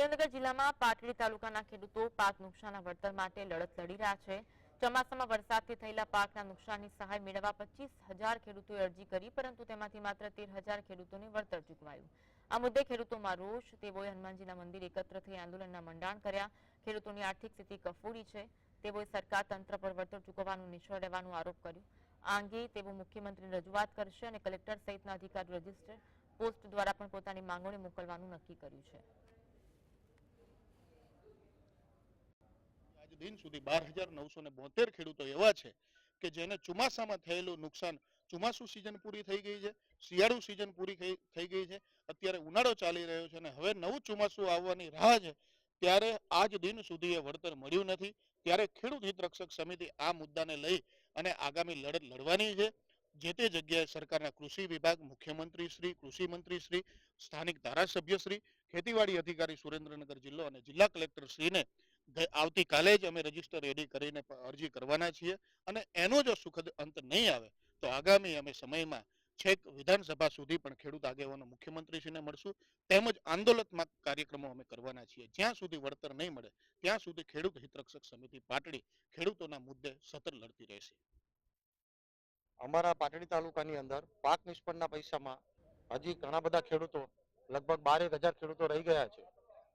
સુરેન્દ્રનગર જિલ્લામાં પાટડી તાલુકાના ખેડૂતો પાક નુકસાનના વળતર માટે લડત લડી રહ્યા છે. ચોમાસામાં વરસાદથી થયેલા પાકના નુકસાનની સહાય મેળવવા પચીસ હજાર ખેડૂતોએ અરજી કરી, પરંતુ તેમાંથી માત્ર તેર હજાર ખેડૂતોને વળતર ચૂકવાયું. આ મુદ્દે ખેડૂતોમાં રોષ, તેઓએ હનુમાનજીના મંદિર એકત્ર થઈ આંદોલનના મંડાણ કર્યા. ખેડૂતોની આર્થિક સ્થિતિ કફોડી છે. તેઓએ સરકાર તંત્ર પર વળતર ચૂકવવાનું નિષ્ફળ રહેવાનો આરોપ કર્યો. આ અંગે તેઓ મુખ્યમંત્રીને રજૂઆત કરશે અને કલેક્ટર સહિતના અધિકારી રજિસ્ટર પોસ્ટ દ્વારા પણ પોતાની માંગણી મોકલવાનું નક્કી કર્યું છે. દિન સુધી બાર હજાર નવસો ને બોતેર ખેડૂતો એવા છે કે જેને ચોમાસામાં થયેલું નુકસાન, ચોમાસું સિઝન પૂરી થઈ ગઈ છે, શિયાળુ સિઝન પૂરી થઈ ગઈ છે, અત્યારે ઉનાળો ચાલી રહ્યો છે અને હવે નવું ચોમાસું આવવાની રાહ છે, ત્યારે આજ દિન સુધી એ વળતર મળ્યું નથી. ત્યારે ખેડૂત હિત રક્ષક સમિતિ આ મુદ્દાને લઈ અને આગામી લડત લડવાની છે. જે તે જગ્યાએ સરકારના કૃષિ વિભાગ મુખ્યમંત્રી શ્રી, કૃષિ મંત્રી શ્રી, સ્થાનિક ધારાસભ્ય શ્રી, ખેતીવાડી અધિકારી સુરેન્દ્રનગર જિલ્લો અને જિલ્લા કલેક્ટર શ્રીને આવતીકાલે જ અમે રજિસ્ટર રેડી કરીને અરજી કરવાના છીએ અને એનો જો સુખદ અંત નહીં આવે તો આગામી અમે સમયમાં છેક વિધાનસભા સુધી પણ ખેડૂત આગેવાનો મુખ્યમંત્રીશ્રીને મળશું તેમજ આંદોલનાત્મક કાર્યક્રમો અમે કરવાના છીએ. જ્યાં સુધી વળતર નહીં મળે, ત્યાં સુધી ખેડૂત હિતરક્ષક સમિતિ પાટડી ખેડૂતોના મુદ્દે સતત લડતી રહેશે. અમારા પાટડી તાલુકાની અંદર પાક નિષ્ફળના પૈસામાં હજી ઘણા બધા ખેડૂતો, લગભગ બારેક હજાર ખેડૂતો રહી ગયા છે.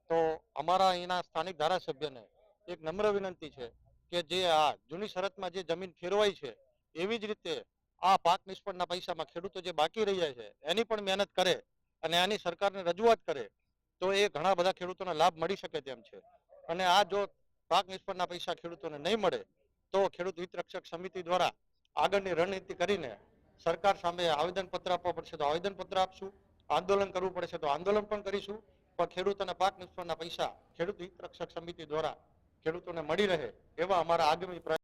તો અમારા અહીંના સ્થાનિક ધારાસભ્યને એક નમ્ર વિનંતી છે કે જે આ જૂની શરતમાં જે જમીન ફેરવાઈ છે, એવી જ રીતે આ પાક નિષ્ફળના પૈસામાં ખેડૂતો જે બાકી રહ્યા છે, એની પણ મહેનત કરે અને આની સરકારને રજૂઆત કરે, તો એ ઘણા બધા ખેડૂતોને લાભ મળી શકે તેમ છે. અને આ જો પાક નિષ્ફળના પૈસા ખેડૂતોને નહીં મળે, તો ખેડૂત હિત રક્ષક સમિતિ દ્વારા આગળની રણનીતિ કરીને સરકાર સામે આવેદનપત્ર આપવા પડશે તો આવેદનપત્ર આપશું, આંદોલન કરવું પડશે તો આંદોલન પણ કરીશું, પણ ખેડૂતોના પાક નિષ્ફળના પૈસા ખેડૂત હિત રક્ષક સમિતિ દ્વારા ખેડૂતોને મળી રહે એવા અમારા આગામી